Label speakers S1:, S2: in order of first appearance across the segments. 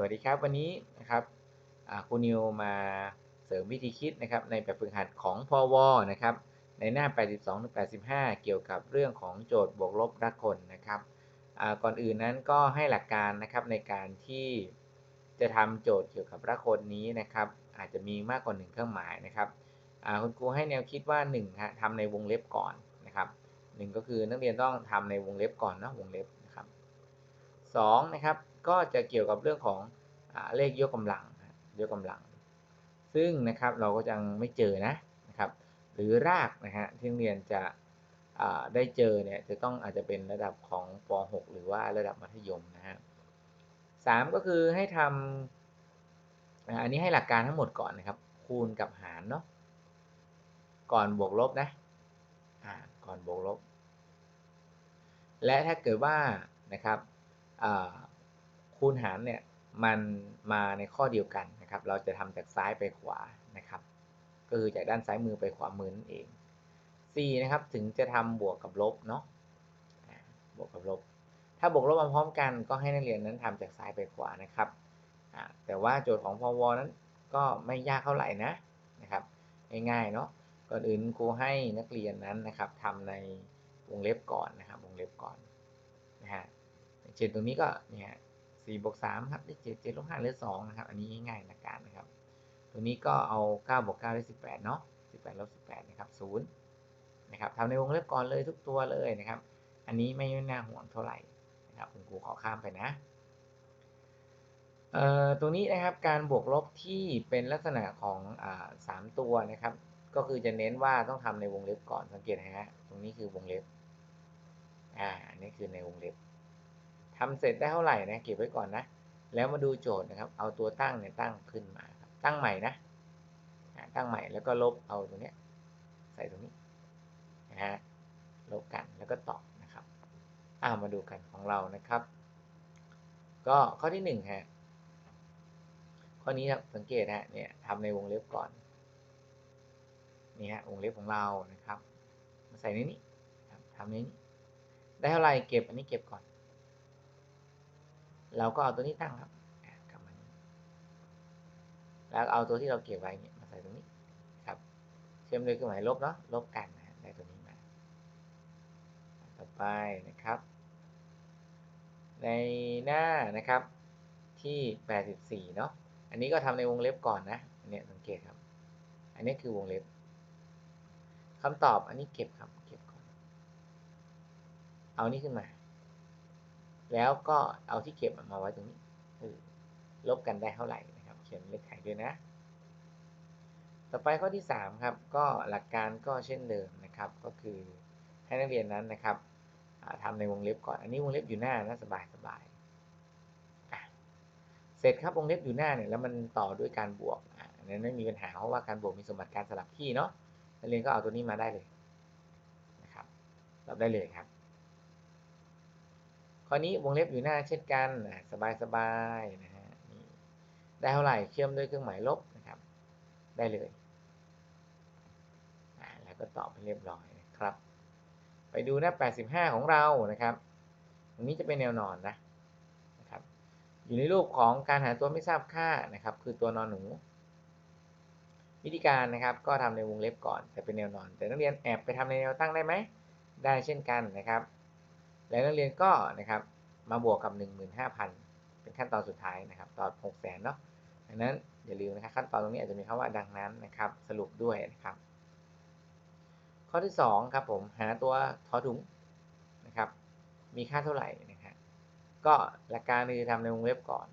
S1: วัสดีครับ วันนี้นะครับครูนิวมาเสริมวิธีคิดนะครับในแบบฝึกหัดของพอวนะครับในหน้า 82ถึง85 เกี่ยวกับเรื่องของโจทย์บวกลบรักคนนะครับก่อนอื่นนั้นก็ให้หลักการนะครับในการที่จะทำโจทย์เกี่ยวกับรักคนนี้นะครับ อาจจะมีมากกว่า 1 เครื่องหมายนะครับคุณครูให้แนวคิดว่า1ฮะทำในวงเล็บก่อนนะครับ1ก็คือนักเรียนต้องทำในวงเล็บก่อนนะวงเล็บนะครับ2นะครับ ก็จะเกี่ยวกับเรื่องของเลขยกกำลังยกกำลัง ซึ่งนะครับเราก็ยังไม่เจอนะนะครับหรือรากนะฮะที่เรียนจะได้เจอเนี่ยจะต้องอาจจะเป็นระดับของป .6 หรือว่าระดับมัธยมนะฮะสามก็คือให้ทำอันนี้ให้หลักการทั้งหมดก่อนนะครับ คูณกับหารเนาะก่อนบวกลบนะก่อนบวกลบ และถ้าเกิดว่านะครับ คูณหารเนี่ยมันมาในข้อเดียวกันนะครับ เราจะทำจากซ้ายไปขวานะครับ ก็คือจากด้านซ้ายมือไปขวามือนั่นเอง 4 นะครับถึงจะทำบวกกับลบเนาะบวกกับลบ ถ้าบวกลบมาพร้อมกันก็ให้นักเรียนนั้นทำจากซ้ายไปขวานะครับแต่ว่าโจทย์ของพวนั้นก็ไม่ยากเท่าไหร่นะนะครับ ง่ายๆเนาะก่อนอื่นครูให้นักเรียนนั้นนะครับทำในวงเล็บก่อนนะครับวงเล็บก่อนนะฮะเช่นตรงนี้ก็เนี่ย สี่บวกสามครับได้เจ็ดเจ็ดลบห้าเหลือสองนะครับ อันนี้ง่ายๆหลักการนะครับ ตัวนี้ก็เอาเก้าบวกเก้าได้สิบแปดเนาะสิบแปดลบสิบแปดนะครับศูนย์นะครับทำในวงเล็บก่อนเลยทุกตัวเลยนะครับ อันนี้ไม่น่าห่วงเท่าไหร่นะครับคุณครูขอข้ามไปนะเอ่อตรงนี้นะครับการบวกลบที่เป็นลักษณะของอ่าสามตัวนะครับ ก็คือจะเน้นว่าต้องทำในวงเล็บก่อนสังเกตนะฮะตรงนี้คือวงเล็บอ่านี่คือในวงเล็บ ทำเสร็จได้เท่าไหร่นะเก็บไว้ก่อนนะ แล้วมาดูโจทย์นะครับ เอาตัวตั้งเนี่ยตั้งขึ้นมาครับตั้งใหม่นะตั้งใหม่แล้วก็ลบเอาตรงนี้ใส่ตรงนี้นะฮะลบกันแล้วก็ตอบนะครับอามาดูกันของเรานะครับ ก็ข้อที่หนึ่งฮะข้อนี้ครับสังเกตฮะเนี่ยทำในวงเล็บก่อนนี่ฮะวงเล็บของเรานะครับ มาใส่ในนี้ทำในนี้ได้เท่าไหร่เก็บอันนี้เก็บก่อน เราก็เอาตัวนี้ตั้งครับกลับมาแล้วเอาตัวที่เราเก็บไว้เนี่ยมาใส่ตรงนี้ครับ เชื่อมด้วยเครื่องหมายลบเนาะลบกันนะได้ตัวนี้มา ต่อไปนะครับ ในหน้านะครับที่ 84 เนาะอันนี้ก็ทำในวงเล็บก่อนนะเนี่ยสังเกตครับ อันนี้คือวงเล็บคำตอบอันนี้เก็บครับ เก็บก่อน เอานี้ขึ้นมา แล้วก็เอาที่เก็บมาไว้ตรงนี้ลบกันได้เท่าไหร่นะครับ เขียนเลขไขด้วยนะ ต่อไปข้อที่ 3 ครับ ก็หลักการก็เช่นเดิมนะครับ ก็คือให้นักเรียนนั้นนะครับทำในวงเล็บก่อน อันนี้วงเล็บอยู่หน้านะสบายสบายเสร็จครับวงเล็บอยู่หน้าเนี่ยแล้วมันต่อด้วยการบวกอันนั้นไม่มีปัญหาเพราะว่าการบวกมีสมบัติการสลับที่เนาะนักเรียนก็เอาตัวนี้มาได้เลยนะครับรับได้เลยครับ ข้อนี้วงเล็บอยู่หน้าเช่นกันสบายๆนะฮะได้เท่าไหร่เชื่อมด้วยเครื่องหมายลบนะครับ ได้เลยแล้วก็ตอบไปเรียบร้อยนะครับ ไปดูหน้า 85 ของเรานะครับตรงนี้จะเป็นแนวนอนนะนะครับ อยู่ในรูปของการหาตัวไม่ทราบค่านะครับ คือตัวนอนหนูวิธีการนะครับก็ทำในวงเล็บก่อนแต่เป็นแนวนอน แต่นักเรียนแอบไปทำในแนวตั้งได้ไหมได้เช่นกันนะครับ แล้วนักเรียนก็นะครับมาบวกกับ 15,000 เป็นขั้นตอนสุดท้ายนะครับตอน6แสนเนาะดังนั้นอย่าลืมนะครับขั้นตอนตรงนี้อาจจะมีคำว่าดังนั้นนะครับสรุปด้วยนะครับ ข้อที่2ครับผมหาตัวทอถุงนะครับ มีค่าเท่าไหร่นะครับก็หลักการคือทำในวงเล็บก่อน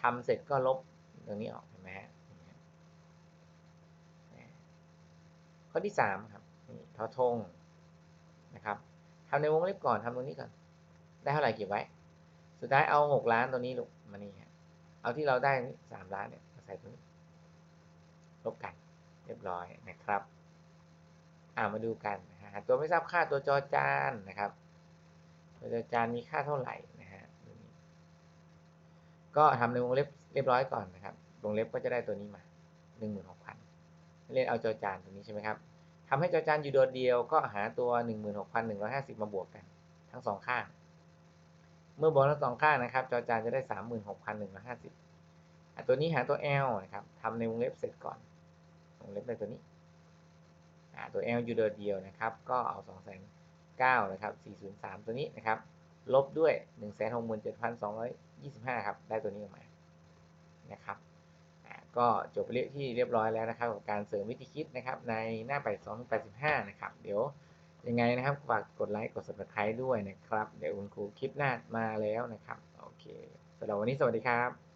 S1: ทำเสร็จก็ลบตรงนี้ออกเห็นไหมฮะข้อที่3ครับทอทงนะครับ ทำในวงเล็บก่อนทำตรงนี้ก่อน ได้เท่าไหร่เก็บไว้ สุดท้ายเอาหกล้านตัวนี้ลูกมานี่ฮะเอาที่เราได้สามล้านเนี่ยมาใส่ตรงนี้ลบกันเรียบร้อยนะครับอ่ามาดูกันนะฮะตัวไม่ทราบค่าตัวจอจานนะครับ ตัวจอจานมีค่าเท่าไหร่นะฮะก็ทำในวงเล็บเรียบร้อยก่อนนะครับ วงเล็บก็จะได้ตัวนี้มาหนึ่งหมื่นหกพันเล่นเอาจอจานตัวนี้ใช่ไหมครับ ทำให้จอจานอยู่โดดเดียวก็หาตัว 16,150 มาบวกกัน ทั้งสองข้าง เมื่อบวกทั้งสองข้างนะครับจอจานจะได้สามหมื่นหกพันหนึ่งร้อยห้าสิบตัวนี้หาตัว L นะครับทำในวงเล็บเสร็จก่อนวงเล็บในตัวนี้อ่าตัว L อยู่โดดเดียวนะครับ ก็เอาสองแสนเก้านะครับสี่ศูนย์สามตัวนี้นะครับ ลบด้วยหนึ่งแสนหกหมื่นเจ็ดพันสองร้อยยี่สิบห้าครับ ได้ตัวนี้ออกมานะครับ ก็จบไปเรียบที่เรียบร้อยแล้วนะครับกับการเสริมวิธีคิดนะครับในหน้า 82 85 นะครับ เดี๋ยวยังไงนะครับฝากกดไลค์กด subscribe ด้วยนะครับ เดี๋ยวคุณครูคลิปหน้ามาแล้วนะครับ โอเคสำหรับวันนี้สวัสดีครับ